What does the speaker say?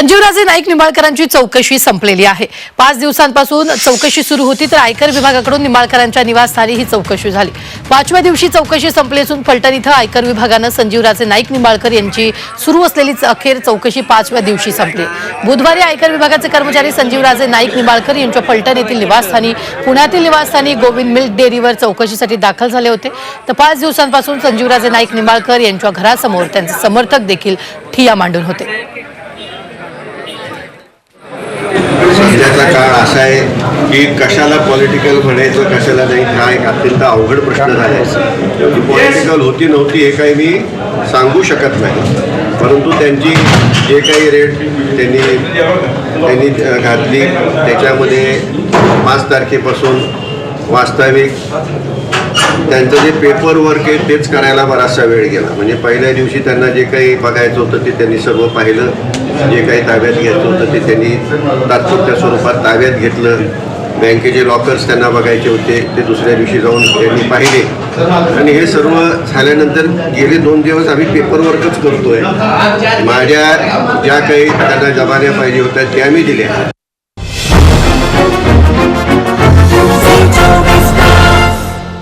संजीवराजे नाईक निंबाळकरांची चौकशी संपलेली आहे. पाच दिवसांपासून चौकशी सुरू होती तर आयकर विभागाकडून निंबाळकरांच्या निवासस्थानी ही चौकशी झाली. पाचव्या दिवशी चौकशी संपली असून फलटण इथं आयकर विभागानं संजीवराजे नाईक निंबाळकर यांची सुरू असलेली अखेर चौकशी पाचव्या दिवशी संपली. बुधवारी आयकर विभागाचे कर्मचारी संजीवराजे नाईक निंबाळकर यांच्या फलटण येथील निवासस्थानी पुण्यातील निवासस्थानी गोविंद मिल्क डेअरीवर चौकशीसाठी दाखल झाले होते. तर पाच दिवसांपासून संजीवराजे नाईक निंबाळकर यांच्या घरासमोर त्यांचे समर्थक देखील ठिया मांडून होते. आहे की कशाला पॉलिटिकल म्हणायचं कशाला नाही हा एक अत्यंत अवघड प्रश्न झाला आहे पॉलिटिकल होती नव्हती हे काही मी सांगू शकत नाही. परंतु त्यांची जे काही रेट त्यांनी त्यांनी घातली त्याच्यामध्ये पाच तारखेपासून वास्तविक. त्यांचं जे पेपर वर्क आहे तेच करायला बराचसा वेळ गेला. म्हणजे पहिल्या दिवशी त्यांना जे काही बघायचं होतं ते त्यांनी सर्व पाहिलं. जे काही ताब्यात घ्यायचं होतं ते त्यांनी तात्पुरत्या स्वरूपात ताब्यात घेतलं. बँकेचे लॉकर्स त्यांना बघायचे होते. ते दुसऱ्या दिवशी जाऊन त्यांनी पाहिले. आणि हे सर्व झाल्यानंतर गेले दोन दिवस आम्ही पेपर वर्कच करतोय. माझ्या ज्या काही त्यांना जबान्या पाहिजे होत्या त्या मी दिल्या.